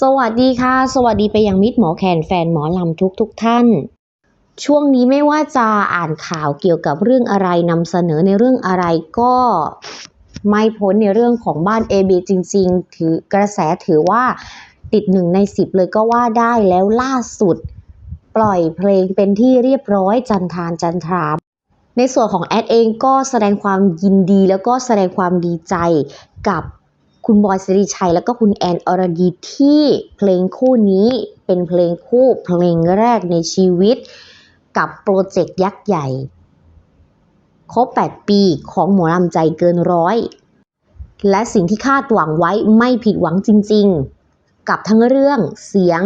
สวัสดีค่ะ สวัสดีไปยังมิตรหมอแคนแฟนหมอลำทุกทุกท่าน ช่วงนี้ไม่ว่าจะอ่านข่าวเกี่ยวกับเรื่องอะไรนำเสนอในเรื่องอะไรก็ไม่พ้นในเรื่องของบ้าน AB จริง ๆ ถือกระแสถือว่าติดหนึ่งในสิบเลยก็ว่าได้แล้วล่าสุด ปล่อยเพลงเป็นที่เรียบร้อยจันทานจันทราในส่วนของแอดเองก็แสดงความยินดีแล้วก็แสดงความดีใจกับ คุณบอยสิริชัยแล้วก็คุณแอนอรดีที่เพลงคู่นี้เป็นเพลงคู่เพลงแรกในชีวิต กับโปรเจกต์ยักษ์ใหญ่ ครบ 8 ปีของหมอลำใจเกินร้อย และสิ่งที่คาดหวังไว้ไม่ผิดหวังจริงๆ กับทั้งเรื่องเสียง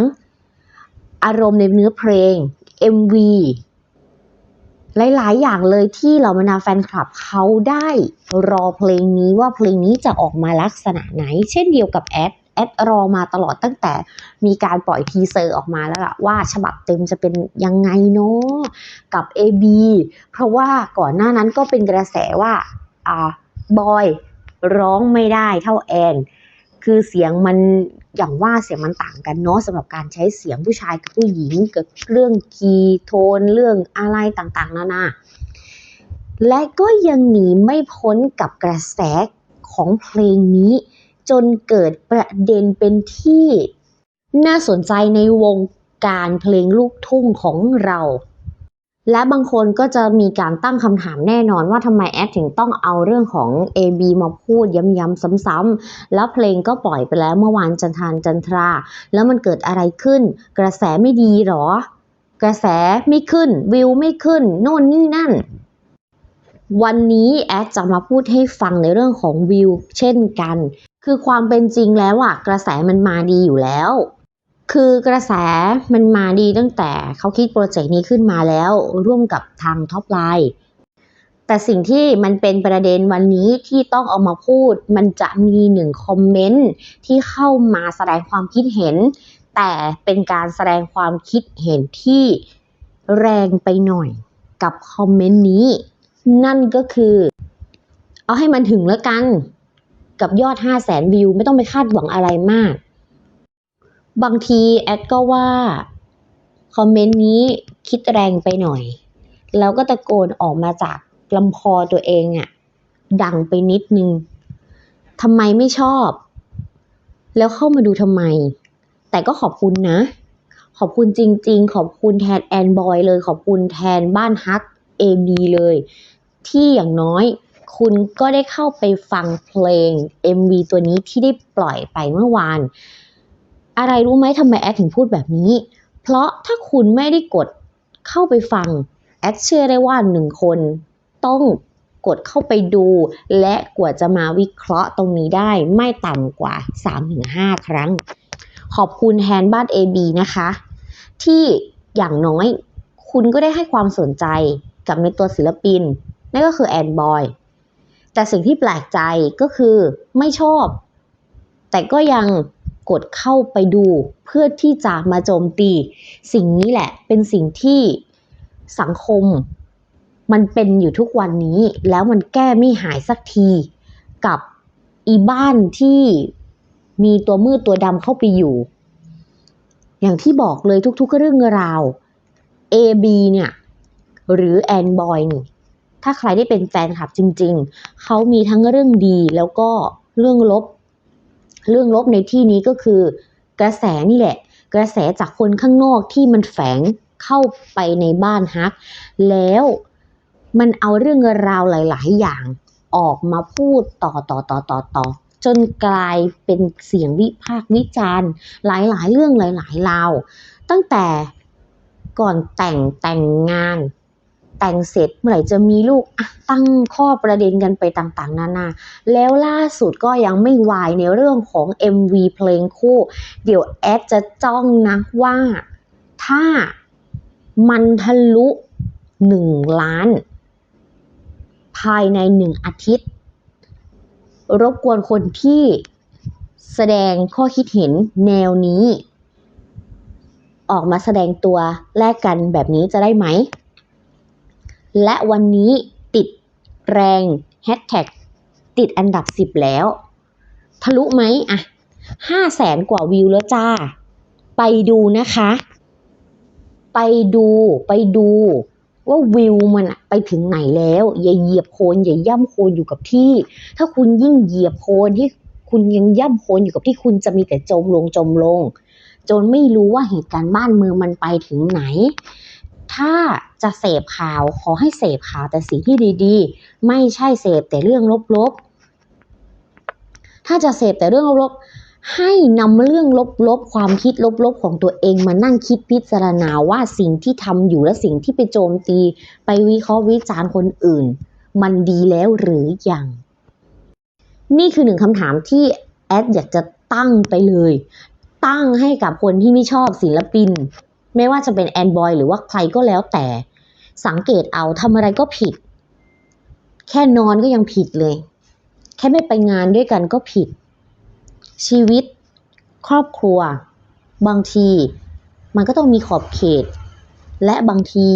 อารมณ์ในเนื้อเพลง MV หลาย ๆ อย่างเลยที่เหล่าบรรดาแฟนคลับเขาได้รอเพลงนี้ว่าเพลงนี้จะออกมาลักษณะไหน เช่นเดียวกับแอดแอดรอมาตลอดตั้งแต่มีการปล่อยทีเซอร์ออกมาแล้วล่ะว่าฉบับเต็มจะเป็นยังไงเนาะกับ AB เพราะว่าก่อนหน้านั้นก็เป็นกระแสว่าอ่าบอยร้องไม่ได้เท่าแอน คือเสียงมันอย่างว่าเสียงมันต่างกันเนาะสำหรับการใช้เสียงผู้ชายกับผู้หญิงเกับเรื่องคีย์โทนเรื่องอะไรต่างๆนานาและก็ยังหนีไม่พ้นกับกระแสของเพลงนี้ จนเกิดประเด็นเป็นที่น่าสนใจในวงการเพลงลูกทุ่งของเรา และบางคนก็จะมีการตั้งคำถามแน่นอนว่าทำไมแอดถึงต้องเอาเรื่องของ AB มาพูดย้ำๆซ้ำๆแล้วเพลงก็ปล่อยไปแล้วเมื่อวานจันทานจันทรา แล้วมันเกิดอะไรขึ้น กระแสไม่ดีหรอ กระแสไม่ขึ้น วิวไม่ขึ้น โน่นนี่นั่น วันนี้แอดจะมาพูดให้ฟังในเรื่องของวิวเช่นกัน คือความเป็นจริงแล้วอะกระแสมันมาดีอยู่แล้ว คือกระแสมันมาดีตั้งแต่เขาคิดโปรเจกต์นี้ขึ้นมาแล้วร่วมกับทางท็อปไลน์แต่สิ่งที่มันเป็นประเด็นวันนี้ที่ต้องเอามาพูด มันจะมีหนึ่งคอมเมนต์ที่เข้ามาแสดงความคิดเห็น แต่เป็นการแสดงความคิดเห็นที่แรงไปหน่อยกับคอมเมนต์นี้ นั่นก็คือ เอาให้มันถึงแล้วกัน กับยอด 5 0 0แสนวิว ไม่ต้องไปคาดหวังอะไรมาก บางทีแอดก็ว่าคอมเมนต์นี้คิดแรงไปหน่อย แล้วก็ตะโกนออกมาจากลำคอตัวเองอะดังไปนิดนึงทำไมไม่ชอบ แล้วเข้ามาดูทำไม แต่ก็ขอบคุณนะ ขอบคุณจริง ๆ ขอบคุณแทนแอนบอยเลย ขอบคุณแทนบ้านฮักเอบีเลย ที่อย่างน้อยคุณก็ได้เข้าไปฟังเพลง MV ตัวนี้ที่ได้ปล่อยไปเมื่อวาน อะไรรู้ไหมทำไมแอดถึงพูดแบบนี้ เพราะถ้าคุณไม่ได้กดเข้าไปฟัง แอดเชื่อได้ว่าหนึ่งคนต้องกดเข้าไปดู และกว่าจะมาวิเคราะห์ตรงนี้ได้ไม่ต่ำกว่า 3-5 ครั้ง ขอบคุณแทนด์บ้าน AB นะคะ ที่อย่างน้อยคุณก็ได้ให้ความสนใจกับในตัวศิลปิน นั่นก็คือแอนบอยแต่สิ่งที่แปลกใจก็คือไม่ชอบ แต่ก็ยัง กดเข้าไปดูเพื่อที่จะมาโจมตี สิ่งนี้แหละเป็นสิ่งที่สังคมมันเป็นอยู่ทุกวันนี้ แล้วมันแก้ไม่หายสักทีกับอีบ้านที่มีตัวมืดตัวดำเข้าไปอยู่ อย่างที่บอกเลยทุกๆเรื่องราว AB เนี่ย หรือแอนบอยนี่ถ้าใครได้เป็นแฟนคลับจริง ๆ เขามีทั้งเรื่องดีแล้วก็เรื่องลบ เรื่องลบในที่นี้ก็คือกระแสนี่แหละ กระแสจากคนข้างนอกที่มันแฝงเข้าไปในบ้านฮัก แล้วมันเอาเรื่องราวหลาย ๆ อย่างออกมาพูดต่อต่อต่อต่อต่อจนกลายเป็นเสียงวิพากษ์วิจารณ์ หลาย ๆ เรื่องหลาย ๆ ราว ตั้งแต่ก่อนแต่งแต่งงาน แต่งเสร็จเมื่อไหร่จะมีลูกอะตั้งข้อประเด็นกันไปต่างๆ นานา แล้วล่าสุดก็ยังไม่วายในเรื่องของ MV เพลงคู่ เดี๋ยวแอดจะจ้องนะว่าถ้ามันทะลุหนึ่งล้าน ภายในหนึ่งอาทิตย์ รบกวนคนที่แสดงข้อคิดเห็นแนวนี้ ออกมาแสดงตัวแลกกันแบบนี้จะได้ไหม และวันนี้ติดแรงแฮชแท็กติดอันดับ 10 แล้ว ทะลุไหมอะห้าแสนกว่าวิวแล้วจ้า ไปดูนะคะ ไปดูไปดูว่าวิวมันอะไปถึงไหนแล้ว อย่าเหยียบโคลนอย่าย่ำโคลนอยู่กับที่ ถ้าคุณยิ่งเหยียบโคลนที่คุณยังย่ำโคลนอยู่กับที่คุณจะมีแต่จมลงจมลง จนไม่รู้ว่าเหตุการณ์บ้านเมืองมันไปถึงไหน ถ้าจะเสพข่าวขอให้เสพข่าวแต่สิ่งที่ดีๆ ไม่ใช่เสพแต่เรื่องลบๆ ถ้าจะเสพแต่เรื่องลบๆ ให้นำเรื่องลบๆ ความคิดลบๆ ของตัวเองมานั่งคิดพิจารณาว่าสิ่งที่ทำอยู่และสิ่งที่ไปโจมตี ไปวิเคราะห์วิจารณ์คนอื่น มันดีแล้วหรือยัง นี่คือหนึ่งคำถามที่แอดอยากจะตั้งไปเลย ตั้งให้กับคนที่ไม่ชอบศิลปิน ไม่ว่าจะเป็นแอนบอยหรือว่าใครก็แล้วแต่ สังเกตเอาทำอะไรก็ผิด แค่นอนก็ยังผิดเลย แค่ไม่ไปงานด้วยกันก็ผิด ชีวิต ครอบครัว บางที มันก็ต้องมีขอบเขต และบางที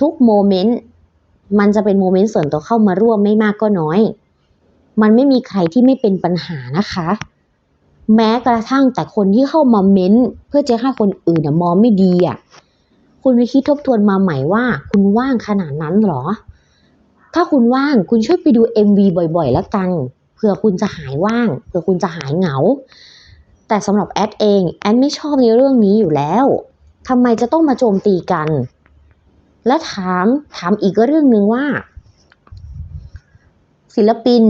ทุกโมเมนต์มันจะเป็นโมเมนต์ส่วนตัวเข้ามาร่วมไม่มากก็น้อย มันไม่มีใครที่ไม่เป็นปัญหานะคะ แม้กระทั่งแต่คนที่เข้ามาเม้นต์เพื่อจะให้คนอื่นมองไม่ดีอะคุณไปคิดทบทวนมาใหม่ว่า คุณว่างขนาดนั้นหรอ ถ้าคุณว่างคุณช่วยไปดู MV บ่อยๆ แล้วกันเผื่อคุณจะหายว่างเผื่อคุณจะหายเหงา แต่สำหรับแอดเองแอดไม่ชอบในเรื่องนี้อยู่แล้วทำไมจะต้องมาโจมตีกัน และถามถามอีกเรื่องหนึ่งว่า ศิลปิน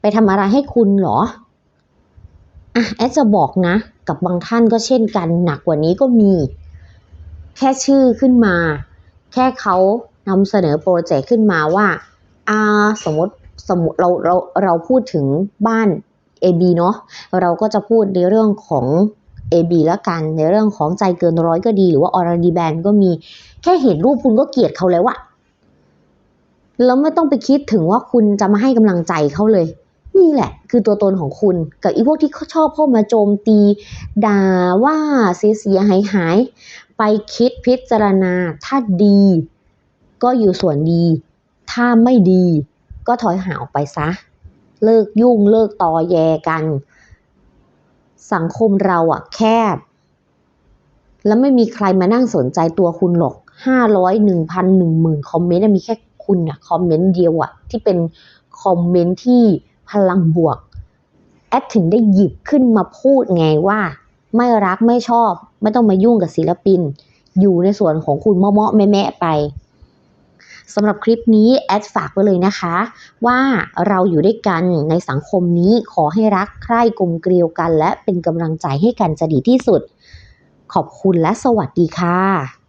ไปทำอะไรให้คุณหรอ อะแอดจะบอกนะ กับบางท่านก็เช่นกันหนักกว่านี้ก็มี แค่ชื่อขึ้นมา แค่เขานำเสนอโปรเจกต์ขึ้นมาว่าอ่าสมมติสมมติเราเราเราพูดถึงบ้าน AB เนาะเราก็จะพูดในเรื่องของ AB แล้วกันในเรื่องของใจเกินร้อยก็ดี หรือว่าออร์ดีแบนก็มี แค่เห็นรูปคุณก็เกลียดเขาแล้วอะแล้วไม่ต้องไปคิดถึงว่าคุณจะมาให้กำลังใจเขาเลย นี่แหละ คือตัวตนของคุณ กับอีพวกที่ชอบเข้ามาโจมตี ด่าว่าเสียเสียหายหาย ไปคิดพิจารณา ถ้าดี ก็อยู่ส่วนดี ถ้าไม่ดี ก็ถอยห่างออกไปซะ เลิกยุ่งเลิกตอแยกัน สังคมเราอะแคบ แล้วไม่มีใครมานั่งสนใจตัวคุณหรอกห้าร้อยหนึ่งพันหนึ่งหมื่นคอมเมนต์มีแค่คุณอะคอมเมนต์เดียวอะที่เป็นคอมเมนต์ที่ พลังบวก แอดถึงได้หยิบขึ้นมาพูดไงว่า ไม่รักไม่ชอบ ไม่ต้องมายุ่งกับศิลปิน อยู่ในส่วนของคุณเมาะๆแม่ไปสำหรับคลิปนี้แอดฝากไว้เลยนะคะ ว่าเราอยู่ด้วยกันในสังคมนี้ขอให้รักใคร่กลมเกลียวกัน และเป็นกำลังใจให้กันจะดีที่สุด ขอบคุณและสวัสดีค่ะ